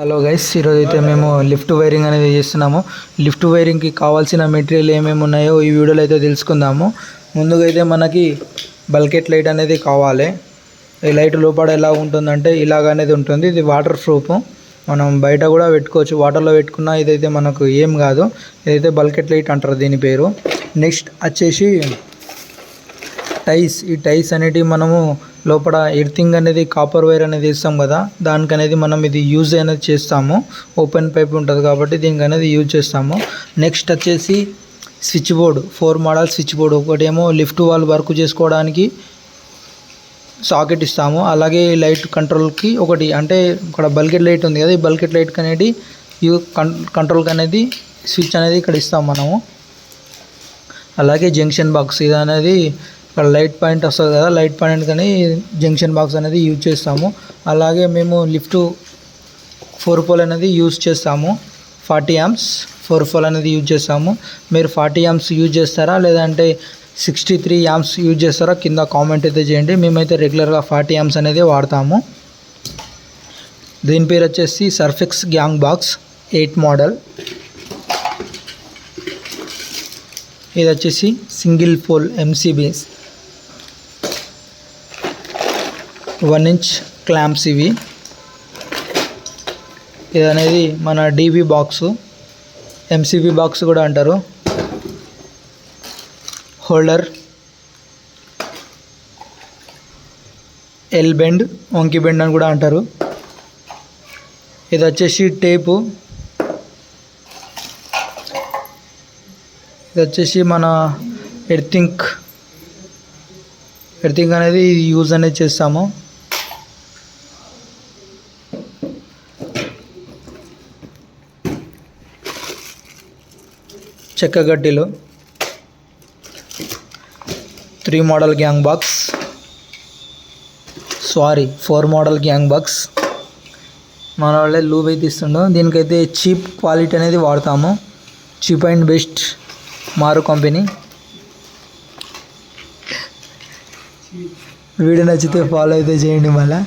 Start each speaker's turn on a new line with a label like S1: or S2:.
S1: Hello guys ఈరోజు అయితే మేము లిఫ్ట్ వైరింగ్ అనేది చేస్తున్నాము. లిఫ్ట్ వైరింగ్కి కావాల్సిన మెటీరియల్ ఏమేమి ఉన్నాయో ఈ వీడియోలో అయితే తెలుసుకుందాము. ముందుగా అయితే మనకి బల్కెట్ లైట్ అనేది కావాలి. ఈ లైట్ లోపల ఎలా ఉంటుందంటే ఇలాగ అనేది ఉంటుంది. ఇది వాటర్ ప్రూఫ్. మనం బయట కూడా పెట్టుకోవచ్చు. వాటర్లో పెట్టుకున్నా ఇదైతే మనకు ఏం కాదు. ఇదైతే బల్కెట్ లైట్ అంటారు దీని పేరు. నెక్స్ట్ వచ్చేసి టైస్. ఈ టైస్ అనేటివి మనము లోపల ఎర్థింగ్ అనేది కాపర్ వైర్ అనేది ఇస్తాం కదా దానికి అనేది మనం ఇది యూజ్ అనేది చేస్తాము. ఓపెన్ పైప్ ఉంటుంది కాబట్టి దీనికి అనేది యూజ్ చేస్తాము. నెక్స్ట్ వచ్చేసి switch board four model switch board ఒకటేమో లిఫ్ట్ వాల్ వర్క్ చేసుకోవడానికి సాకెట్ ఇస్తాము. అలాగే లైట్ కంట్రోల్కి ఒకటి అంటే ఇక్కడ బల్కెట్ లైట్ ఉంది కదా ఈ బల్కెట్ లైట్కి అనేది యూ కంట్రోల్కి అనేది స్విచ్ అనేది ఇక్కడ ఇస్తాం మనము. అలాగే జంక్షన్ బాక్స్ ఇది అనేది ఇక్కడ లైట్ పాయింట్ వస్తుంది కదా లైట్ పాయింట్ కానీ జంక్షన్ బాక్స్ అనేది యూజ్ చేస్తాము. అలాగే మేము లిఫ్ట్ ఫోర్ పోల్ అనేది యూజ్ చేస్తాము. ఫార్టీ యామ్స్ ఫోర్ పోల్ అనేది యూజ్ చేస్తాము. మీరు ఫార్టీ యామ్స్ యూజ్ చేస్తారా? లేదంటే సిక్స్టీ త్రీ యామ్స్ యూజ్ చేస్తారా? కింద కామెంట్ అయితే చేయండి. మేమైతే రెగ్యులర్గా ఫార్టీ యామ్స్ అనేది వాడతాము. దీని పేరు వచ్చేసి surface gang box eight model. ఇది వచ్చేసి single pole MCBs one inch clamps ఇవి. ఇది అనేది మన డీబీ బాక్స్ ఎంసీబీ బాక్స్ కూడా అంటారు. హోల్డర్ ఎల్ బెండ్ వంకి బెండ్ అని కూడా అంటారు. ఇది వచ్చేసి టేపు. ఇది వచ్చేసి మన ఎర్థింక్ ఎర్థింక్ అనేది యూజ్ అనేది చేస్తాము. చెక్క గడ్డిలు three model gang box sorry four model gang box మన వాళ్ళే లూబ్ అయితే ఇస్తుండో. దీనికైతే చీప్ క్వాలిటీ అనేది వాడతాము. చీప్ అండ్ బెస్ట్ మారు కంపెనీ వీడియో నచ్చితే ఫాలో అయితే చేయండి మళ్ళీ.